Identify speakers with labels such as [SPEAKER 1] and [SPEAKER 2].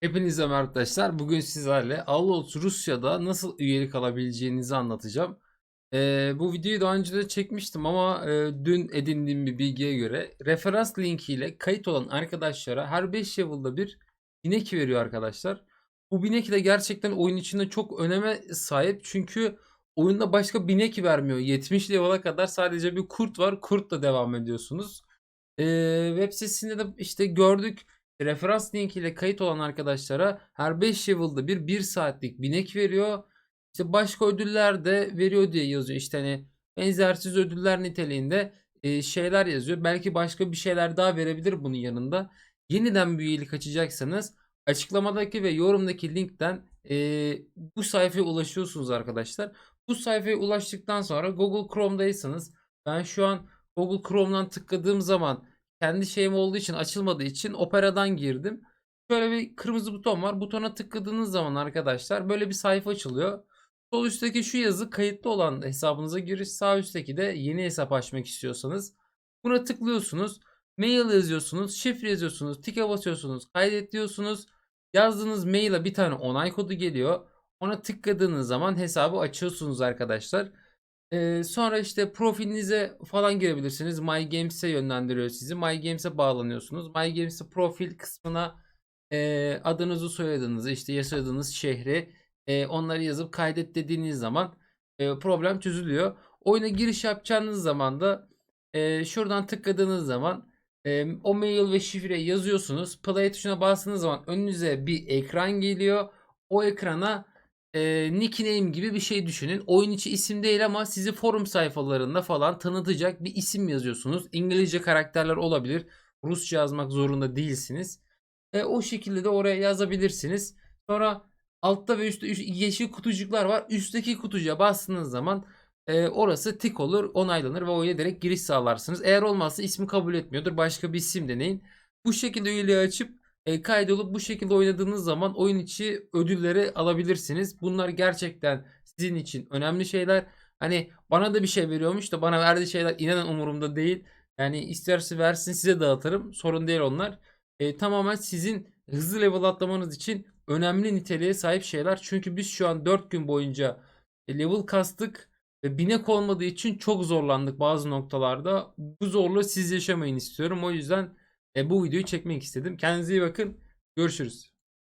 [SPEAKER 1] Hepinize merhaba arkadaşlar. Bugün sizlerle Avlots Rusya'da nasıl üyelik alabileceğinizi anlatacağım. Ee, bu videoyu daha önce de çekmiştim ama e, dün edindiğim bir bilgiye göre referans linkiyle kayıt olan arkadaşlara her 5 level'da bir binek veriyor arkadaşlar. Bu binek de gerçekten oyun içinde çok öneme sahip çünkü oyunda başka binek vermiyor. 70 level'a kadar sadece bir kurt var. Kurtla devam ediyorsunuz. Ee, web sitesinde de işte gördük referans linkiyle kayıt olan arkadaşlara her 5 level'da bir 1 saatlik binek veriyor. İşte başka ödüller de veriyor diye yazıyor. İşte hani benzersiz ödüller niteliğinde e, şeyler yazıyor. Belki başka bir şeyler daha verebilir bunun yanında. Yeniden bir üyelik açacaksanız açıklamadaki ve yorumdaki linkten e, bu sayfaya ulaşıyorsunuz arkadaşlar. Bu sayfaya ulaştıktan sonra Google Chrome'daysanız ben şu an Google Chrome'dan tıkladığım zaman kendi şeyim olduğu için açılmadığı için Opera'dan girdim. Şöyle bir kırmızı buton var. Butona tıkladığınız zaman arkadaşlar böyle bir sayfa açılıyor. Sol üstteki şu yazı kayıtlı olan hesabınıza giriş. Sağ üstteki de yeni hesap açmak istiyorsanız. Buna tıklıyorsunuz. Mail yazıyorsunuz. Şifre yazıyorsunuz. Tike basıyorsunuz. Kaydet diyorsunuz. Yazdığınız maile bir tane onay kodu geliyor. Ona tıkladığınız zaman hesabı açıyorsunuz arkadaşlar. Ee, sonra işte profilinize falan girebilirsiniz. My Games'e yönlendiriyor sizi. My Games'e bağlanıyorsunuz. My Games'e profil kısmına e, adınızı, soyadınızı, işte yaşadığınız şehri e, onları yazıp kaydet dediğiniz zaman e, problem çözülüyor. Oyuna giriş yapacağınız zaman da e, şuradan tıkladığınız zaman e, o mail ve şifreyi yazıyorsunuz. Play tuşuna bastığınız zaman önünüze bir ekran geliyor. O ekrana e, nickname gibi bir şey düşünün. Oyun içi isim değil ama sizi forum sayfalarında falan tanıtacak bir isim yazıyorsunuz. İngilizce karakterler olabilir. Rusça yazmak zorunda değilsiniz. E, o şekilde de oraya yazabilirsiniz. Sonra altta ve üstte üst- yeşil kutucuklar var. Üstteki kutucuğa bastığınız zaman e, orası tik olur, onaylanır ve oyuna direkt giriş sağlarsınız. Eğer olmazsa ismi kabul etmiyordur. Başka bir isim deneyin. Bu şekilde üyeliği açıp e, kaydolup bu şekilde oynadığınız zaman oyun içi ödülleri alabilirsiniz. Bunlar gerçekten sizin için önemli şeyler. Hani bana da bir şey veriyormuş da bana verdiği şeyler inanın umurumda değil. Yani isterse versin size dağıtırım. Sorun değil onlar. E, tamamen sizin hızlı level atlamanız için önemli niteliğe sahip şeyler. Çünkü biz şu an 4 gün boyunca e, level kastık ve binek olmadığı için çok zorlandık bazı noktalarda. Bu zorluğu siz yaşamayın istiyorum. O yüzden e, bu videoyu çekmek istedim. Kendinize iyi bakın. Görüşürüz.